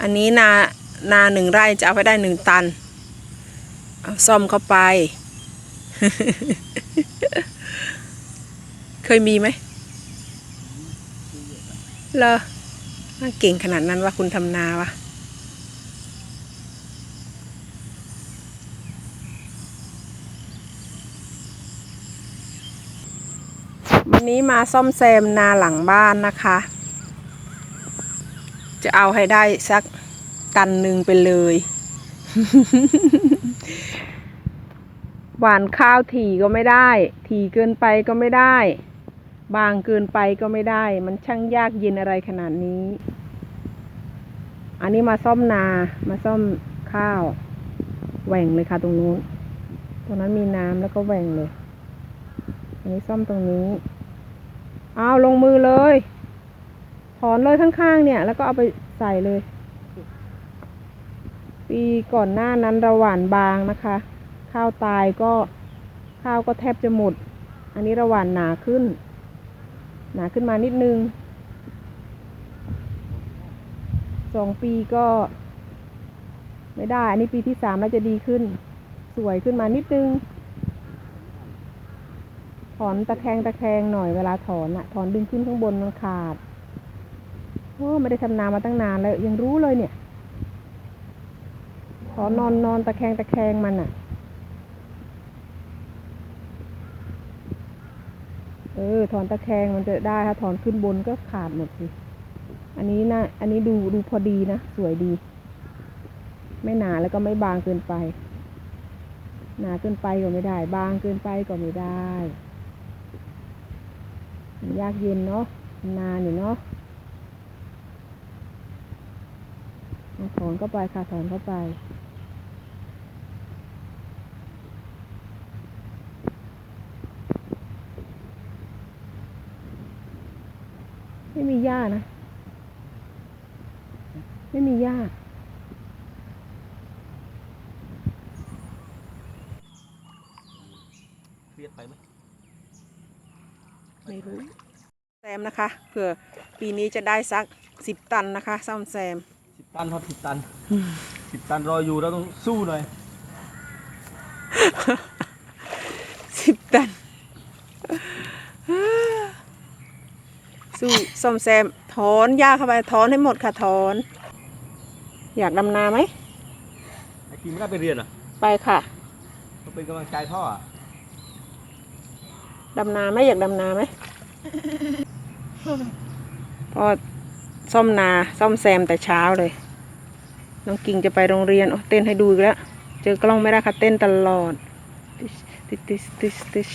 อันนี้นานาหนึ่งไร่จะเอาไปได้หนึ่งตัน เอาซ่อมเข้าไป เคยมีไหมเลอน่าเก่งขนาดนั้นว่าคุณทำนาวะวันนี้มาซ่อมแซมนาหลังบ้านนะคะ จะเอาให้ได้สักตันหนึ่งไปเลย หวานข้าวถี่ก็ไม่ได้ ถี่เกินไปก็ไม่ได้ บางเกินไปก็ไม่ได้ มันช่างยากเย็นอะไรขนาดนี้ อันนี้มาซ่อมนา มาซ่อมข้าว แหว่งเลยค่ะตรงนู้น ตรงนั้นมีน้ำแล้วก็แหว่งเลย อันนี้ซ่อมตรงนี้ เอาลงมือเลย ถอนเลยข้างๆเนี่ย แล้วก็เอาไปใส่เลย ปีก่อนหน้านั้นเราหว่านบางนะคะ ข้าวตายก็ข้าวก็แทบจะหมด อันนี้เราหว่านหนาขึ้น หนาขึ้นมานิดนึงสองปีก็ ไม่ได้ อันนี้ปีที่สามแล้วจะดีขึ้น สวยขึ้นมานิดนึง ถอนตะแคงตะแคงหน่อยเวลาถอนอะถอนดึงขึ้นข้างบนมันขาด อ้ไม่ได้ทำนามาตั้งนานแล้วยังรู้เลยเนี่ยถอนนอนนอนตะแคงตะแคงมันอะเออ ถอนตะแคงมันจะได้ถ้าถอนขึ้นบนก็ขาดหมดสิ อันนี้นะ อันนี้ดูดูพอดีนะ สวยดี ไม่หนาแล้วก็ไม่บางเกินไป หนาเกินไปก็ไม่ได้ บางเกินไปก็ไม่ได้ ยากเย็นเนาะนานอยู่เนาะเอา ถอนเข้าไปค่ะถอนเข้าไปไม่มีหญ้านะ ไม่มีหญ้าเครียดไปไหมไม่รู้ แซมนะคะ เผื่อปีนี้จะได้สักสิบตันนะคะ ซ่อมแซมสิบ ตันครับสิบตันสิบตันรออยู่เราต้องสู้หน่อยสิบตัน สู้ซ่อมแซมถอนหญ้าเข้าไปถอนให้หมดค่ะถอน อยากดำนาไหมไอ้กีไม่ได้ไปเรียนอะไปค่ะต้องเป็นกำลังใจพ่ออะดำนาไหมอยากดำนาไหมพอ ซ่อมนาซ่อมแซมแต่เช้าเลย น้องกิ่งจะไปโรงเรียนโอ้เต้นให้ดูอีกแล้ว เจอกล้องไม่ได้ค่ะเต้นตลอดติชติชติชติช